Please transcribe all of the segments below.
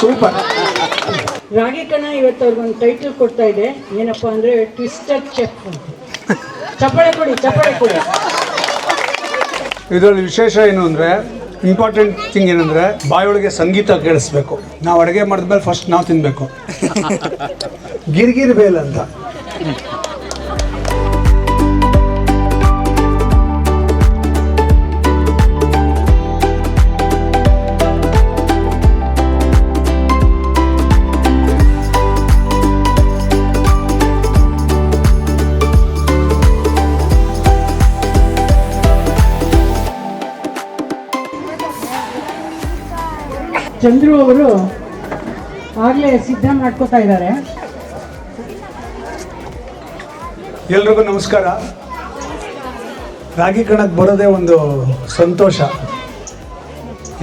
Super ರಾಗಿ ಕಣ ಇವತ್ತು ಅವ್ರಿಗೊಂದು ಟೈಟಲ್ ಕೊಡ್ತಾ ಇದೆ. ಏನಪ್ಪಾ ಅಂದ್ರೆ ಟ್ವಿಸ್ಟರ್ ಚೆಕ್ ಅಂತ. ಚಪ್ಪಾಳೆ ಕೊಡಿ ಚಪ್ಪಳೆ ಕೊಡಿ. ಇದರಲ್ಲಿ ವಿಶೇಷ ಏನು ಅಂದರೆ ಇಂಪಾರ್ಟೆಂಟ್ ಥಿಂಗ್ ಏನಂದರೆ ಬಾಯೊಳಗೆ ಸಂಗೀತ ಕೇಳಿಸ್ಬೇಕು. ನಾವು ಅಡುಗೆ ಮಾಡಿದ್ಮೇಲೆ ಫಸ್ಟ್ ನಾವು ತಿನ್ನಬೇಕು ಗಿರ್ಗಿರ್ ಬೇಲ್ ಅಂತ. ಚಂದ್ರು ಅವರು ಆಗ್ಲೇ ಸಿದ್ಧ ಮಾಡ್ಕೋತಾ ಇದ್ದಾರೆ. ಎಲ್ರಿಗೂ ನಮಸ್ಕಾರ. ರಾಗಿ ಕಣಕ್ಕೆ ಬರೋದೇ ಒಂದು ಸಂತೋಷ.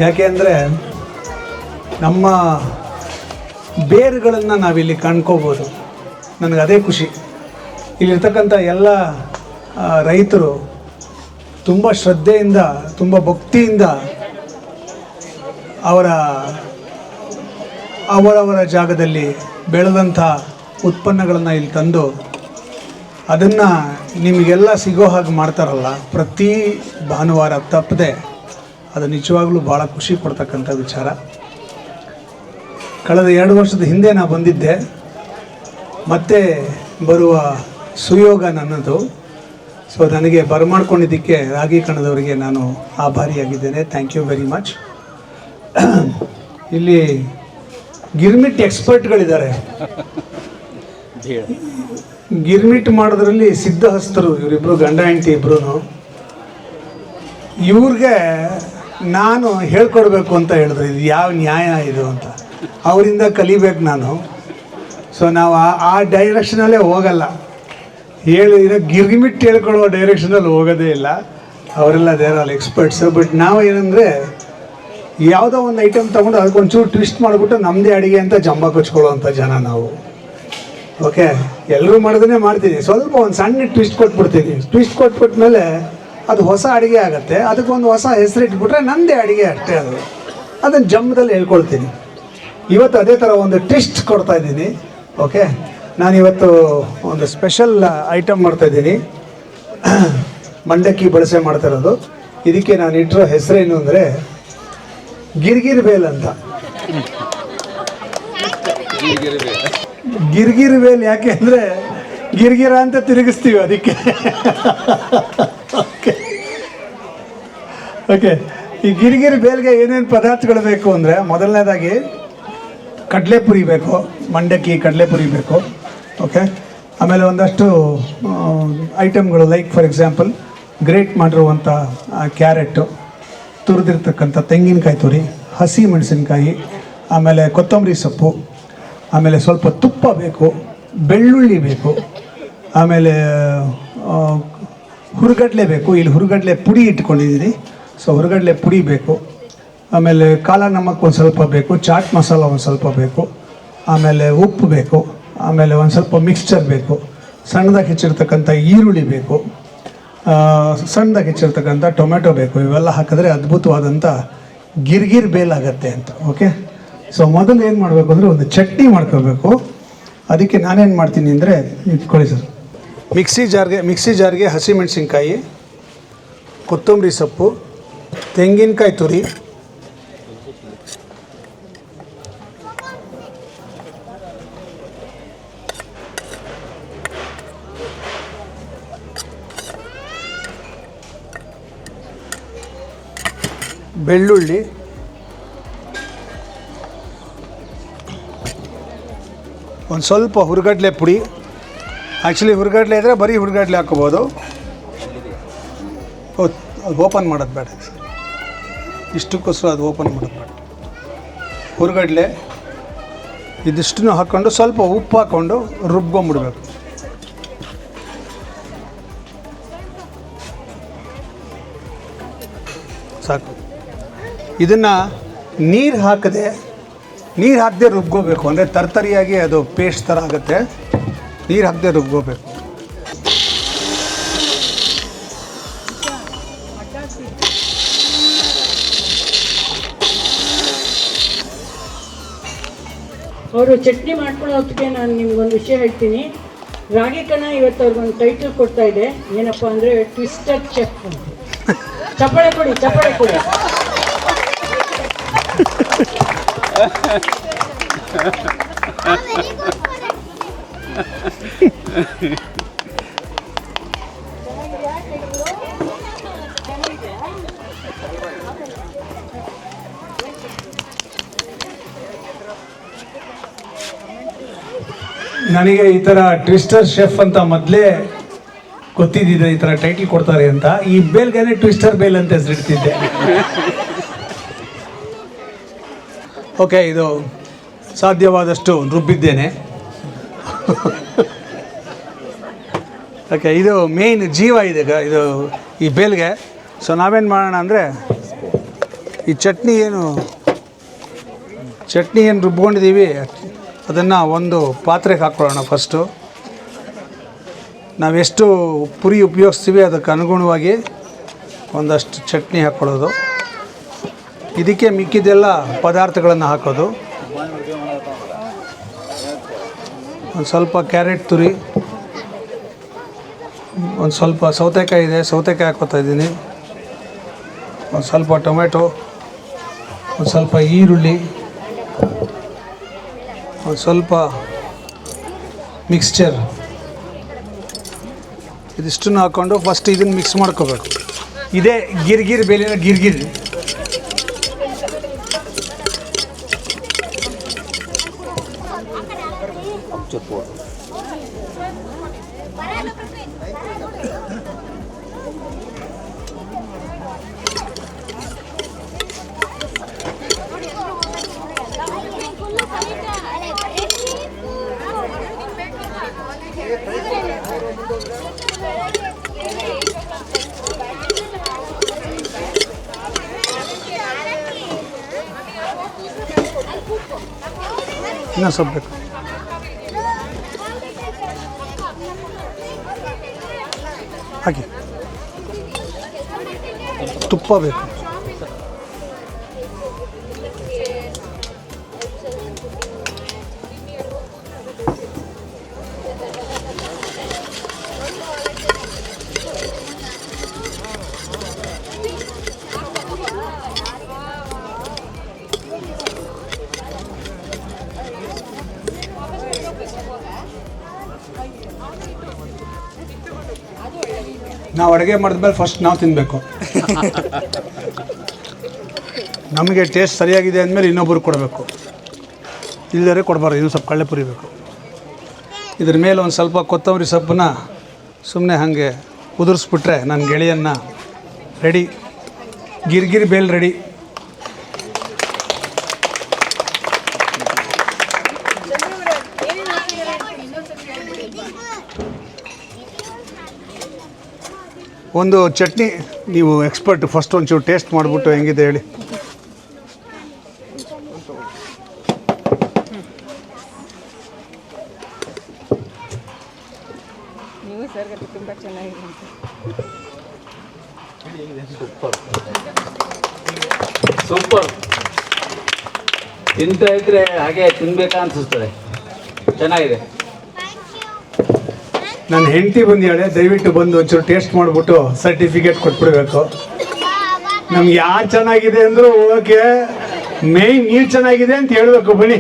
ಯಾಕೆ ಅಂದರೆ ನಮ್ಮ ಬೇರುಗಳನ್ನು ನಾವಿಲ್ಲಿ ಕಾಣ್ಕೋಬೋದು. ನನಗೆ ಅದೇ ಖುಷಿ. ಇಲ್ಲಿರ್ತಕ್ಕಂಥ ಎಲ್ಲ ರೈತರು ತುಂಬ ಶ್ರದ್ಧೆಯಿಂದ, ತುಂಬ ಭಕ್ತಿಯಿಂದ ಅವರ, ಅವರವರ ಜಾಗದಲ್ಲಿ ಬೆಳೆದಂಥ ಉತ್ಪನ್ನಗಳನ್ನು ಇಲ್ಲಿ ತಂದು ಅದನ್ನು ನಿಮಗೆಲ್ಲ ಸಿಗೋ ಹಾಗೆ ಮಾಡ್ತಾರಲ್ಲ, ಪ್ರತಿ ಭಾನುವಾರ ತಪ್ಪದೆ ಅದು ನಿಜವಾಗ್ಲೂ ಭಾಳ ಖುಷಿ ಕೊಡ್ತಕ್ಕಂಥ ವಿಚಾರ. ಕಳೆದ ಎರಡು ವರ್ಷದ ಹಿಂದೆ ನಾನು ಬಂದಿದ್ದೆ, ಮತ್ತೆ ಬರುವ ಸುಯೋಗ ನನ್ನದು. ಸೊ ನನಗೆ ಬರಮಾಡ್ಕೊಂಡಿದ್ದಕ್ಕೆ ರಾಗಿ ಕಣದವರಿಗೆ ನಾನು ಆಭಾರಿಯಾಗಿದ್ದೇನೆ. ಥ್ಯಾಂಕ್ ಯು ವೆರಿ ಮಚ್ ಇಲ್ಲಿ ಗಿರ್ಮಿಟ್ ಎಕ್ಸ್ಪರ್ಟ್ಗಳಿದ್ದಾರೆ. ಗಿರ್ಮಿಟ್ ಮಾಡೋದ್ರಲ್ಲಿ ಸಿದ್ಧಹಸ್ತರು ಇವರಿಬ್ರು, ಗಂಡ ಹೆಂಡತಿ ಇಬ್ರು ಇವ್ರಿಗೆ ನಾನು ಹೇಳ್ಕೊಡ್ಬೇಕು ಅಂತ ಹೇಳಿದ್ರು, ಇದು ಯಾವ ನ್ಯಾಯ ಇದು ಅಂತ. ಅವರಿಂದ ಕಲಿಬೇಕು ನಾನು. ಸೊ ನಾವು ಆ ಡೈರೆಕ್ಷನಲ್ಲೇ ಹೋಗಲ್ಲ. ಹೇಳಿ ಇರೋ ಗಿರ್ಮಿಟ್ ಹೇಳ್ಕೊಳ್ಳೋ ಡೈರೆಕ್ಷನಲ್ಲಿ ಹೋಗೋದೇ ಇಲ್ಲ. ಅವರೆಲ್ಲ ದೇರ್ ಆಲ್ ಎಕ್ಸ್ಪರ್ಟ್ಸ್ ಬಟ್ ನಾವು ಏನಂದರೆ ಯಾವುದೋ ಒಂದು ಐಟಮ್ ಅದಕ್ಕೆ ಅದಕ್ಕೊಂಚೂರು ಟ್ವಿಸ್ಟ್ ಮಾಡಿಬಿಟ್ಟು ನಮ್ಮದೇ ಅಡುಗೆ ಅಂತ ಜಂಬ ಕೊಚ್ಕೊಳ್ಳೋವಂಥ ಜನ ನಾವು. ಓಕೆ ಎಲ್ಲರೂ ಮಾಡಿದ್ರೆ ಮಾಡ್ತೀನಿ. ಸ್ವಲ್ಪ ಒಂದು ಸಣ್ಣ ಟ್ವಿಸ್ಟ್ ಕೊಟ್ಬಿಡ್ತೀನಿ. ಟ್ವಿಸ್ಟ್ ಕೊಟ್ಬಿಟ್ಮೇಲೆ ಅದು ಹೊಸ ಅಡುಗೆ ಆಗುತ್ತೆ. ಅದಕ್ಕೊಂದು ಹೊಸ ಹೆಸರು ಇಟ್ಬಿಟ್ರೆ ನಂದೇ ಅಡುಗೆ ಅಷ್ಟೇ ಅದು. ಅದನ್ನು ಜಂಬದಲ್ಲಿ ಹೇಳ್ಕೊಳ್ತೀನಿ. ಇವತ್ತು ಅದೇ ಥರ ಒಂದು ಟ್ವಿಸ್ಟ್ ಕೊಡ್ತಾ ಇದ್ದೀನಿ. ಓಕೆ ನಾನಿವತ್ತು ಒಂದು ಸ್ಪೆಷಲ್ ಐಟಮ್ ಮಾಡ್ತಾ ಇದ್ದೀನಿ. ಮಂಡಕ್ಕಿ ಬಳಸೆ ಮಾಡ್ತಾ ಇರೋದು. ಇದಕ್ಕೆ ನಾನು ಇಟ್ಟಿರೋ ಹೆಸರೇನು ಅಂದರೆ ಗಿರ್ಗಿರ್ ಬೇಲ್ ಅಂತ. ಗಿರ್ಗಿರ್ ಬೇಲ್ ಯಾಕೆ ಅಂದರೆ ಗಿರ್ಗಿರ ಅಂತ ತಿರುಗಿಸ್ತೀವಿ ಅದಕ್ಕೆ. ಓಕೆ ಓಕೆ ಈ ಗಿರ್ಗಿರ್ ಬೇಲ್ಗೆ ಏನೇನು ಪದಾರ್ಥಗಳು ಬೇಕು ಅಂದರೆ ಮೊದಲನೇದಾಗಿ ಕಡಲೆಪುರಿ ಬೇಕು, ಮಂಡಕ್ಕಿ ಕಡಲೆ ಪುರಿ ಬೇಕು. ಓಕೆ ಆಮೇಲೆ ಒಂದಷ್ಟು ಐಟಮ್ಗಳು ಲೈಕ್ ಫಾರ್ ಎಕ್ಸಾಂಪಲ್ ಗ್ರೇಟ್ ಮಾಡಿರುವಂಥ ಕ್ಯಾರೆಟು ತುರಿದಿರ್ತಕ್ಕಂಥ ತೆಂಗಿನಕಾಯಿ ತುರಿ, ಹಸಿ ಮೆಣಸಿನಕಾಯಿ, ಆಮೇಲೆ ಕೊತ್ತಂಬರಿ ಸೊಪ್ಪು, ಆಮೇಲೆ ಸ್ವಲ್ಪ ತುಪ್ಪ ಬೇಕು, ಬೆಳ್ಳುಳ್ಳಿ ಬೇಕು, ಆಮೇಲೆ ಹುರುಗಡಲೆ ಬೇಕು. ಇಲ್ಲಿ ಹುರುಗಡ್ಲೆ ಪುಡಿ ಇಟ್ಕೊಂಡಿದ್ದೀನಿ ಸೊ ಹುರುಗಡ್ಲೆ ಪುಡಿ ಬೇಕು. ಆಮೇಲೆ ಕಾಲ ನಮಕ್ ಒಂದು ಸ್ವಲ್ಪ ಬೇಕು, ಚಾಟ್ ಮಸಾಲ ಒಂದು ಸ್ವಲ್ಪ ಬೇಕು, ಆಮೇಲೆ ಉಪ್ಪು ಬೇಕು, ಆಮೇಲೆ ಒಂದು ಸ್ವಲ್ಪ ಮಿಕ್ಸ್ಚರ್ ಬೇಕು, ಸಣ್ಣದಾಗಿ ಹೆಚ್ಚಿರ್ತಕ್ಕಂಥ ಈರುಳ್ಳಿ ಬೇಕು. ಸಣ್ಣದಾಗಿ ಹೆಚ್ಚಿರ್ತಕ್ಕಂಥ ಟೊಮೆಟೊ ಬೇಕು, ಇವೆಲ್ಲ ಹಾಕಿದ್ರೆ ಅದ್ಭುತವಾದಂಥ ಗಿರ್ಗಿರ್ ಬೇಲ್ ಆಗತ್ತೆ ಅಂತ ಓಕೆ ಸೊ ಮೊದಲು ಏನು ಮಾಡಬೇಕು ಅಂದರೆ ಒಂದು ಚಟ್ನಿ ಮಾಡ್ಕೋಬೇಕು. ಅದಕ್ಕೆ ನಾನೇನು ಮಾಡ್ತೀನಿ ಅಂದರೆ ಇಟ್ಕೊಳ್ಳಿ ಸರ್. ಮಿಕ್ಸಿ ಜಾರ್ಗೆ ಮಿಕ್ಸಿ ಜಾರ್ಗೆ ಹಸಿಮೆಣಸಿನ್ಕಾಯಿ, ಕೊತ್ತಂಬರಿ ಸೊಪ್ಪು, ತೆಂಗಿನಕಾಯಿ ತುರಿ ಬೆಳ್ಳುಳ್ಳಿ. ಒಂದು ಸ್ವಲ್ಪ ಹುರ್ಗಡ್ಲೆ ಪುಡಿ. ಆ್ಯಕ್ಚುಲಿ ಹುರ್ಗಡ್ಲೆ ಇದ್ದರೆ ಬರೀ ಹುರ್ಗಡ್ಲೆ ಹಾಕೋಬೋದು. ಓಪನ್ ಮಾಡೋದು ಬೇಡ ಇಷ್ಟಕ್ಕೋಸ್ಕರ ಅದು ಓಪನ್ ಮಾಡೋದು ಬೇಡ. ಹುರುಗಡ್ಲೆ ಇದಿಷ್ಟನ್ನು ಹಾಕ್ಕೊಂಡು ಸ್ವಲ್ಪ ಉಪ್ಪು ಹಾಕ್ಕೊಂಡು ರುಬ್ಕೊಂಬಿಡ್ಬೇಕು. ಸಾಕು. ಇದನ್ನು ನೀರು ಹಾಕದೆ ನೀರು ಹಾಕದೆ ರುಬ್ಕೋಬೇಕು. ಅಂದರೆ ತರ್ತರಿಯಾಗಿ ಅದು ಪೇಸ್ಟ್ ಥರ ಆಗುತ್ತೆ. ನೀರು ಹಾಕದೆ ರುಬ್ಕೋಬೇಕು. ಅವರು ಚಟ್ನಿ ಮಾಡ್ಕೊಳ್ಳೋ ಹೊತ್ತಿಗೆ ನಾನು ನಿಮ್ಗೊಂದು ವಿಷಯ ಹೇಳ್ತೀನಿ. ರಾಗಿ ಕಣ ಇವತ್ತು ಅವ್ರಿಗೊಂದು ಟೈಟಲ್ ಕೊಡ್ತಾ ಇದೆ. ಏನಪ್ಪ ಅಂದರೆ ಟ್ವಿಸ್ಟರ್ ಚೆಫ್ ಚಪ್ಪಳೆ ಕೊಡಿ ಚಪ್ಪಳೆ ಕೊಡಿ. ನನಗೆ ಈ ಥರ ಟ್ವಿಸ್ಟರ್ ಶೆಫ್ ಅಂತ ಮೊದಲೇ ಗೊತ್ತಿದ್ದಿದೆ ಈ ಥರ ಟೈಟಲ್ ಕೊಡ್ತಾರೆ ಅಂತ. ಈ ಬೇಲ್ಗಾನೆ ಟ್ವಿಸ್ಟರ್ ಬೇಲ್ ಅಂತ ಹೆಸರಿಡ್ತಿದ್ದೆ. ಓಕೆ, ಇದು ಸಾಧ್ಯವಾದಷ್ಟು ರುಬ್ಬಿದ್ದೇನೆ. ಓಕೆ, ಇದು ಮೇಯ್ನ್ ಜೀವ ಇದೆ ಇದು ಈ ಬೇಲ್ಗೆ. ಸೊ ನಾವೇನು ಮಾಡೋಣ ಅಂದರೆ, ಈ ಚಟ್ನಿ ಏನು ಚಟ್ನಿ ಏನು ರುಬ್ಕೊಂಡಿದ್ದೀವಿ ಅದನ್ನು ಒಂದು ಪಾತ್ರೆಗೆ ಹಾಕ್ಕೊಳ್ಳೋಣ ಫಸ್ಟು ನಾವೆಷ್ಟು ಪುರಿ ಉಪಯೋಗಿಸ್ತೀವಿ ಅದಕ್ಕೆ ಅನುಗುಣವಾಗಿ ಒಂದಷ್ಟು ಚಟ್ನಿ ಹಾಕ್ಕೊಳ್ಳೋದು. ಇದಕ್ಕೆ ಮಿಕ್ಕಿದೆಲ್ಲ ಪದಾರ್ಥಗಳನ್ನು ಹಾಕೋದು. ಒಂದು ಸ್ವಲ್ಪ ಕ್ಯಾರೆಟ್ ತುರಿ, ಒಂದು ಸ್ವಲ್ಪ ಸೌತೆಕಾಯಿ ಇದೆ, ಸೌತೆಕಾಯಿ ಹಾಕೋತಾ ಇದ್ದೀನಿ. ಒಂದು ಸ್ವಲ್ಪ ಟೊಮೆಟೊ, ಒಂದು ಸ್ವಲ್ಪ ಈರುಳ್ಳಿ, ಒಂದು ಸ್ವಲ್ಪ ಮಿಕ್ಸ್ಚರ್ ಇದಿಷ್ಟನ್ನು ಹಾಕ್ಕೊಂಡು ಫಸ್ಟ್ ಇದನ್ನು ಮಿಕ್ಸ್ ಮಾಡ್ಕೋಬೇಕು. ಇದೇ ಗಿರ್ಗಿರ್ ಬೇಲಿನ ಗಿರ್ಗಿರ್. ಇನ್ನೂ ಸ್ವಲ್ಪ ಬೇಕು ಹಾಕಿ ತುಪ್ಪ ಬೇಕು ನಾವು ಅಡುಗೆ ಮಾಡಿದ್ಮೇಲೆ ಫಸ್ಟ್ ನಾವು ತಿನ್ನಬೇಕು ನಮಗೆ ಟೇಸ್ಟ್ ಸರಿಯಾಗಿದೆ ಅಂದಮೇಲೆ ಇನ್ನೊಬ್ಬರು ಕೊಡಬೇಕು. ಇಲ್ಲದೇ ಕೊಡಬಾರ್ದು ಇನ್ನೂ ಸ್ವಲ್ಪ ಕಳ್ಳೆ ಪುರಿಬೇಕು ಇದ್ರ ಮೇಲೆ ಒಂದು ಸ್ವಲ್ಪ ಕೊತ್ತಂಬರಿ ಸೊಪ್ಪನ್ನ ಸುಮ್ಮನೆ ಹಾಗೆ ಉದುರಿಸ್ಬಿಟ್ರೆ ನನ್ನ ಗೆಳೆಯನ್ನ ರೆಡಿ ಗಿರ್ಗಿರ್ ಬೇಲ್ ರೆಡಿ ಒಂದು ಚಟ್ನಿ ನೀವು ಎಕ್ಸ್ಪರ್ಟ್ ಫಸ್ಟ್ ಒಂಚೂರು ಟೇಸ್ಟ್ ಮಾಡಿಬಿಟ್ಟು ಹೆಂಗಿದೆ ಹೇಳಿ. ನೀವು ಸರ್ಗತಿ ತುಂಬ ಚೆನ್ನಾಗಿದೆ ಸೂಪರ್. ತಿಂತ ಇದ್ರೆ ಹಾಗೆ ತಿನ್ಬೇಕಾ ಅನ್ಸುತ್ತದೆ ಚೆನ್ನಾಗಿದೆ. ನನ್ನ ಹೆಂಡತಿ ಬಂದಿದ್ದಾಳೆ ದಯವಿಟ್ಟು ಬಂದು ಒಂಚೂರು ಟೇಸ್ಟ್ ಮಾಡಿಬಿಟ್ಟು ಸರ್ಟಿಫಿಕೇಟ್ ಕೊಟ್ಬಿಡ್ಬೇಕು. ನಮ್ಗೆ ಯಾರು ಚೆನ್ನಾಗಿದೆ ಅಂದರೂ ಓಕೆ ಮೇಯ್ನ್ ನೀರು ಚೆನ್ನಾಗಿದೆ ಅಂತ ಹೇಳಬೇಕು, ಬನ್ನಿ.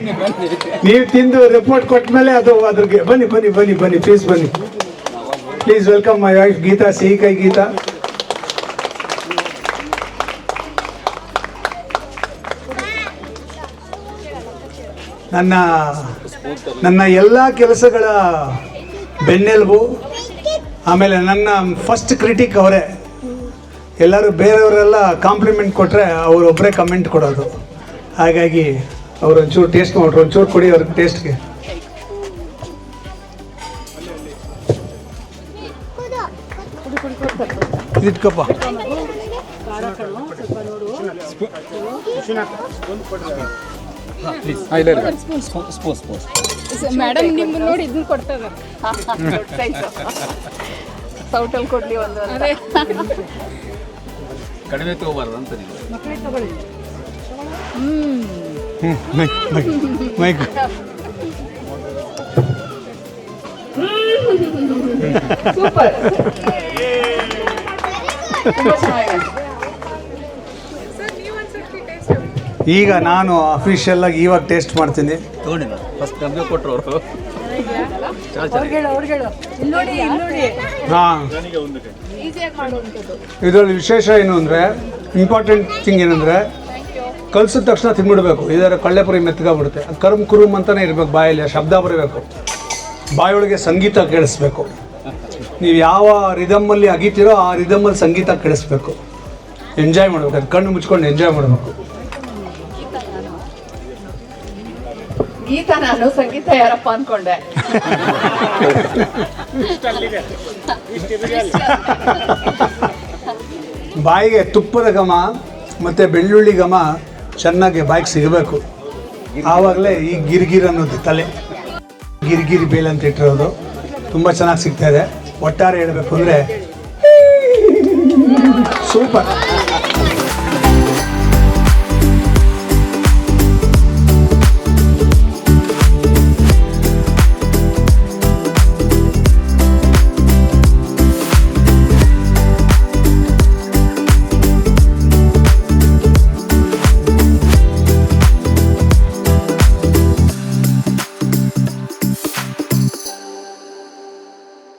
ನೀವು ತಿಂದು ರಿಪೋರ್ಟ್ ಕೊಟ್ಟ ಮೇಲೆ ಅದು ಅದ್ರಿಗೆ, ಬನ್ನಿ ಬನ್ನಿ ಬನ್ನಿ ಬನ್ನಿ ಪ್ಲೀಸ್ ಬನ್ನಿ. Please welcome my wife Geeta, ಸಿಹಿ ಕೈ ಗೀತಾ. ನನ್ನ ನನ್ನ ಎಲ್ಲ ಕೆಲಸಗಳ ಬೆನ್ನೆಲುಬು ಆಮೇಲೆ ನನ್ನ ಫಸ್ಟ್ ಕ್ರಿಟಿಕ್ ಅವರೇ. ಎಲ್ಲರೂ ಬೇರೆಯವರೆಲ್ಲ ಕಾಂಪ್ಲಿಮೆಂಟ್ ಕೊಟ್ಟರೆ ಅವರೊಬ್ಬರೇ ಕಮೆಂಟ್ ಕೊಡೋದು. ಹಾಗಾಗಿ ಅವ್ರು ಒಂಚೂರು ಟೇಸ್ಟ್ ಮಾಡ್ರು ಒಂಚೂರು ಕೊಡಿ ಅವ್ರಿಗೆ ಟೇಸ್ಟ್ಗೆ ಇಟ್ಕಪ್ಪ ಮೇಡಮ್ ನಿಮ್ಮನ್ನ ನೋಡಿ ಇದನ್ನ ಕೊಡ್ತಾ ಇದ್ದಾರೆ ಸೌಟಲ್ ಕೊಡ್ಲಿ ಒಂದು ಕಡಿಮೆ ತಗೋಬಾರ್ದು ಅಂತ ನೀವು. ಮಕ್ಕಳೇ ತಗೊಳ್ಳಿ. Mic super. ಈಗ ನಾನು ಅಫಿಷಿಯಲ್ ಆಗಿ ಇವಾಗ ಟೇಸ್ಟ್ ಮಾಡ್ತೀನಿ. ತಗೊಂಡಿ ಫಸ್ಟ್ ನಮಗೆ ಕೊಟ್ಟರು ಅವರು. ನೋಡಿ ನೋಡಿ. ಹಾಂ. ಇದರಲ್ಲಿ ವಿಶೇಷ ಏನು ಅಂದರೆ ಇಂಪಾರ್ಟೆಂಟ್ ಥಿಂಗ್ ಏನಂದರೆ ಕಲ್ಸಿದ ತಕ್ಷಣ ತಿಂದ್ಬಿಡ್ಬೇಕು ಇದರ ಕಳ್ಳೆಪುರಿ ಮೆತ್ತಗಾಗ್ಬಿಡುತ್ತೆ ಕರ್ಮ್ ಕುರುಮ್ ಅಂತಲೇ ಇರಬೇಕು ಬಾಯಲ್ಲಿ ಆ ಶಬ್ದ ಬರಬೇಕು. ಬಾಯೊಳಗೆ ಸಂಗೀತ ಕೇಳಿಸ್ಬೇಕು. ನೀವು ಯಾವ ರಿದಮ್ಮಲ್ಲಿ ಅಗಿತೀರೋ ಆ ರಿದಮ್ಮಲ್ಲಿ ಸಂಗೀತ ಕೇಳಿಸ್ಬೇಕು. ಎಂಜಾಯ್ ಮಾಡ್ಬೇಕು. ಅದು ಕಣ್ಣು ಮುಚ್ಕೊಂಡು ಎಂಜಾಯ್ ಮಾಡಬೇಕು. ಗೀತ ನಾನು ಸಂಗೀತ ಯಾರಪ್ಪ ಅನ್ಕೊಂಡೆ ಬಾಯಿಗೆ ತುಪ್ಪದ ಘಮ ಮತ್ತು ಬೆಳ್ಳುಳ್ಳಿ ಘಮ ಚೆನ್ನಾಗಿ ಬಾಯಿಗೆ ಸಿಗಬೇಕು ಆವಾಗಲೇ ಈ ಗಿರ್ಗಿರ್ ಅನ್ನೋದು ತಲೆ ಗಿರ್ಗಿರಿ ಬೇಲ್ ಅಂತ ಇಟ್ಟಿರೋದು ತುಂಬ ಚೆನ್ನಾಗಿ ಸಿಗ್ತಾ ಇದೆ ಒಟ್ಟಾರೆ ಹೇಳಬೇಕು ಅಂದರೆ ಸೂಪರ್